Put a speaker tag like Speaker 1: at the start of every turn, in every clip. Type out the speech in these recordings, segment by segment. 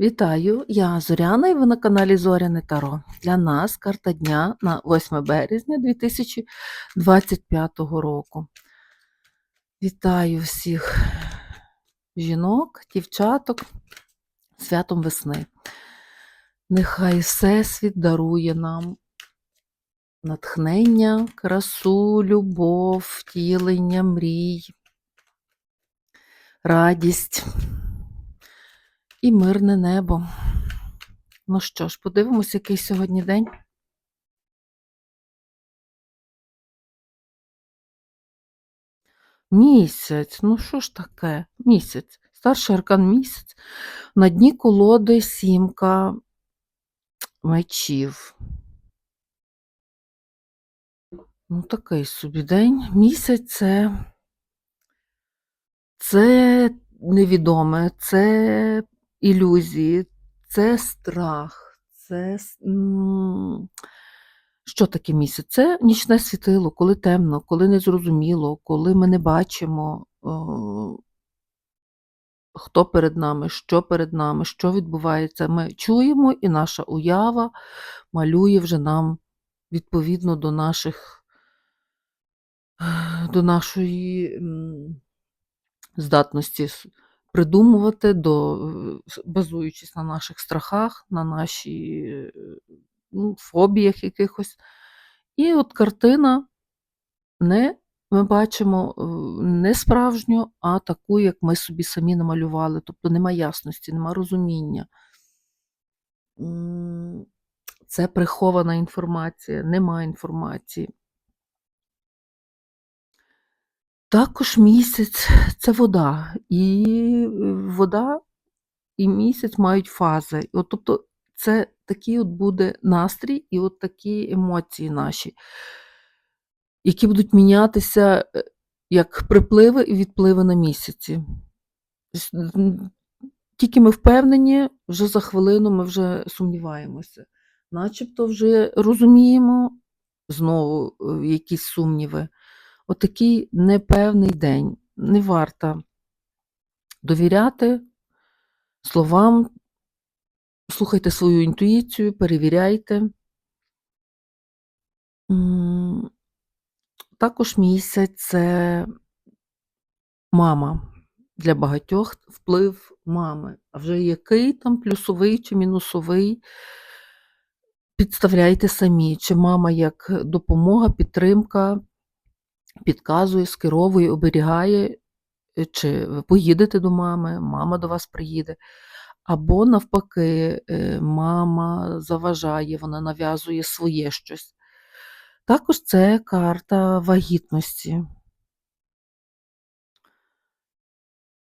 Speaker 1: Вітаю, я Зоряна і ви на каналі Зоряне Таро. Для нас карта дня на 8 березня 2025 року. Вітаю всіх жінок, дівчаток святом весни. Нехай Всесвіт дарує нам натхнення, красу, любов, втілення, мрій, радість і мирне небо. Ну що ж, подивимось, який сьогодні день. Місяць, ну що ж таке? Місяць. Старший аркан місяць. На дні колоди сімка мечів. Ну, такий собі день. Місяць це, це невідоме, це ілюзії, це страх, це. с- Що таке місяць? Це нічне світило, коли темно, коли незрозуміло, коли ми не бачимо, хто перед нами, що перед нами, що відбувається. Ми чуємо, і наша уява малює вже нам відповідно до наших до нашої здатності придумувати, до, базуючись на наших страхах, на наші е, ну, фобіях якихось. І от картина не ми бачимо е, не справжню, а таку, як ми собі самі намалювали. Тобто нема ясності, нема розуміння. Це прихована інформація, нема інформації. Також місяць це вода, і е, вода і місяць мають фази. От, тобто це такий от буде настрій і от такі емоції наші, які будуть мінятися е, як припливи і відпливи на місяці. Тільки ми впевнені, вже за хвилину ми вже сумніваємося. Начебто вже розуміємо знову е, якісь сумніви. Отакий непевний день. Не варто довіряти словам, слухайте свою інтуїцію, перевіряйте. Також місяць це мама. Для багатьох вплив мами. А вже який там плюсовий чи мінусовий, підставляйте самі, чи мама як допомога, підтримка, підказує, скеровує, оберігає, е, чи ви поїдете до мами, мама до вас приїде. Або навпаки, е, мама заважає, вона нав'язує своє щось. Також це карта вагітності.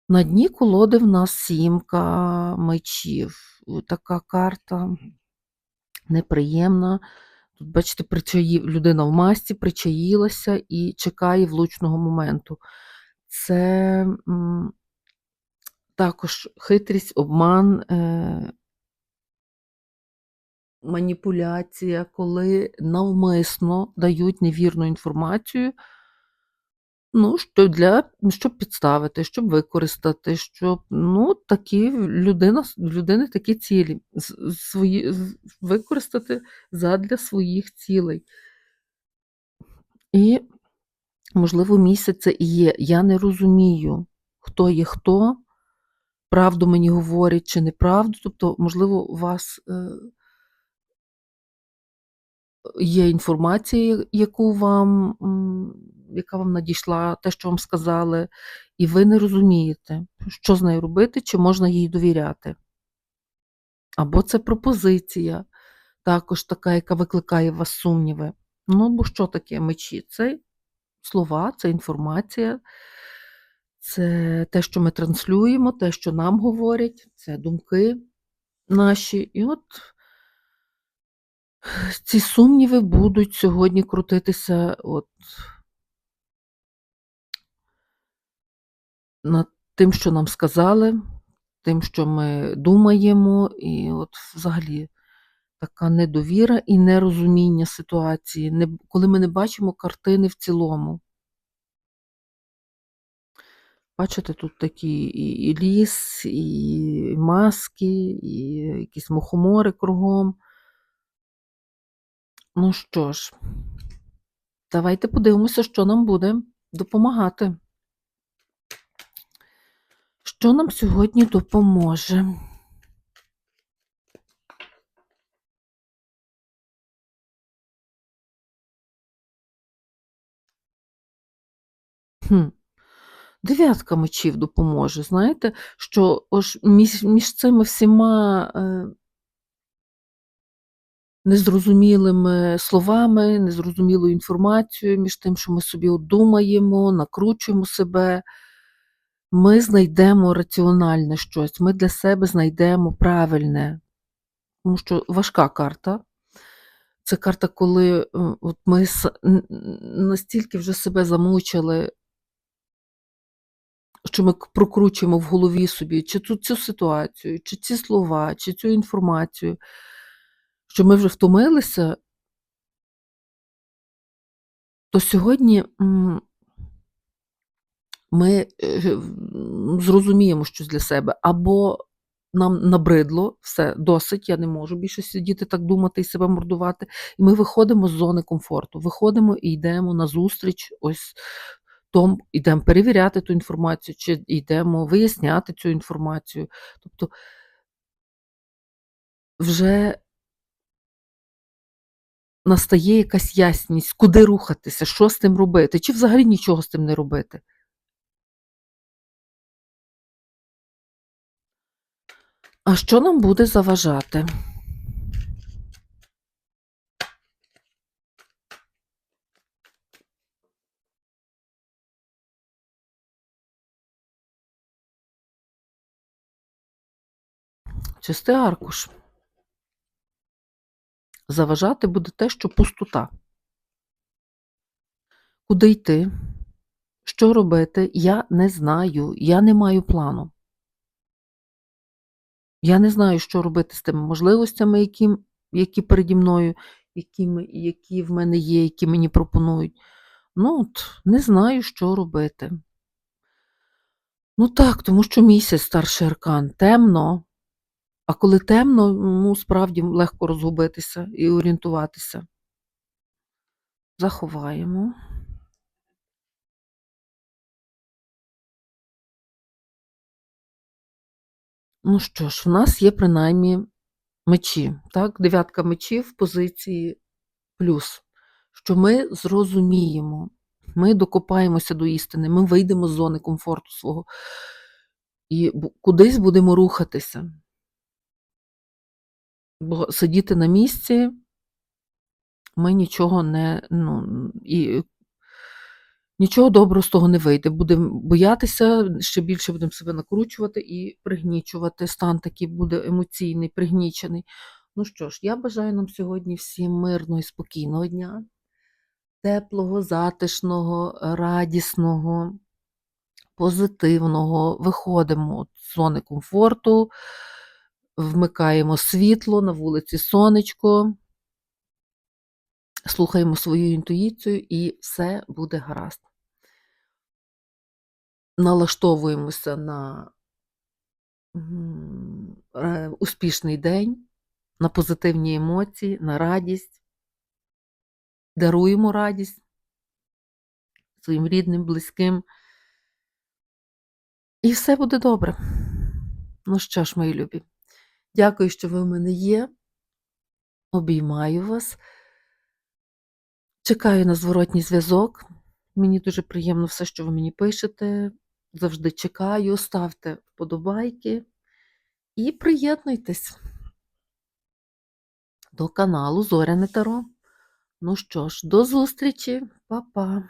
Speaker 1: На дні колоди в нас сімка мечів. Така карта неприємна. Тут, бачите, причаї... людина в масці причаїлася і чекає влучного моменту. Це м, також хитрість, обман, е, маніпуляція, коли навмисно дають невірну інформацію, ну, що для, щоб підставити, щоб використати, щоб ну, такі людина, людини такі цілі з- свої, використати задля своїх цілей. І, можливо, місяць це і є. Я не розумію, хто є хто, правду мені говорять чи неправду. Тобто, можливо, у вас е, є інформація, яку вам, яка вам надійшла, те, що вам сказали, і ви не розумієте, що з нею робити, чи можна їй довіряти. Або це пропозиція, також така, яка викликає в вас сумніви. Ну, бо що таке мечі? Це слова, це інформація, це те, що ми транслюємо, те, що нам говорять, це думки наші. І от ці сумніви будуть сьогодні крутитися от над тим, що нам сказали, тим, що ми думаємо, і от взагалі така недовіра і нерозуміння ситуації, коли ми не бачимо картини в цілому. Бачите, тут такі і, і ліс, і маски, і якісь мухомори кругом. Ну що ж, давайте подивимося, що нам буде допомагати. Що нам сьогодні допоможе? Хм. Дев'ятка мечів допоможе. Знаєте, що ось між, між цими всіма е, незрозумілими словами, незрозумілою інформацією, між тим, що ми собі думаємо, накручуємо себе, ми знайдемо раціональне щось, ми для себе знайдемо правильне. Тому що важка карта. Це карта, коли е, от ми настільки вже себе замучили, що ми прокручуємо в голові собі чи цю, цю ситуацію, чи ці слова, чи цю інформацію, що ми вже втомилися, то сьогодні ми е, зрозуміємо щось для себе, або нам набридло, все, досить, я не можу більше сидіти так думати і себе мордувати. І ми виходимо з зони комфорту, виходимо і йдемо на зустріч, ось том, йдемо перевіряти ту інформацію, чи йдемо виясняти цю інформацію. Тобто вже настає якась ясність, куди рухатися, що з тим робити, чи взагалі нічого з тим не робити. А що нам буде заважати? Чистий аркуш. Заважати буде те, що пустота. Куди йти? Що робити? Я не знаю, я не маю плану. Я не знаю, що робити з тими можливостями, які, які переді мною, які, які в мене є, які мені пропонують. Ну, от, не знаю, що робити. Ну так, тому що місяць старший аркан темно, а коли темно, ну, справді легко розгубитися і орієнтуватися. Заховаємо. Ну що ж, в нас є принаймні мечі, так? Дев'ятка мечів в позиції плюс, що ми зрозуміємо, ми докопаємося до істини, ми вийдемо з зони комфорту свого і кудись будемо рухатися. Бо сидіти на місці ми нічого не. Ну, і нічого доброго з того не вийде. Будемо боятися, ще більше будемо себе накручувати і пригнічувати. Стан такий буде емоційний, пригнічений. Ну що ж, я бажаю нам сьогодні всім мирного і спокійного дня, теплого, затишного, радісного, позитивного. Виходимо з зони комфорту, вмикаємо світло, на вулиці сонечко, слухаємо свою інтуїцію, і все буде гаразд. Налаштовуємося на успішний день, на позитивні емоції, на радість. Даруємо радість своїм рідним, близьким. І все буде добре. Ну що ж, мої любі, дякую, що ви в мене є. Обіймаю вас. Чекаю на зворотній зв'язок. Мені дуже приємно все, що ви мені пишете. Завжди чекаю. Ставте вподобайки і приєднуйтесь до каналу Зоряне Таро. Ну що ж, до зустрічі, Па-па!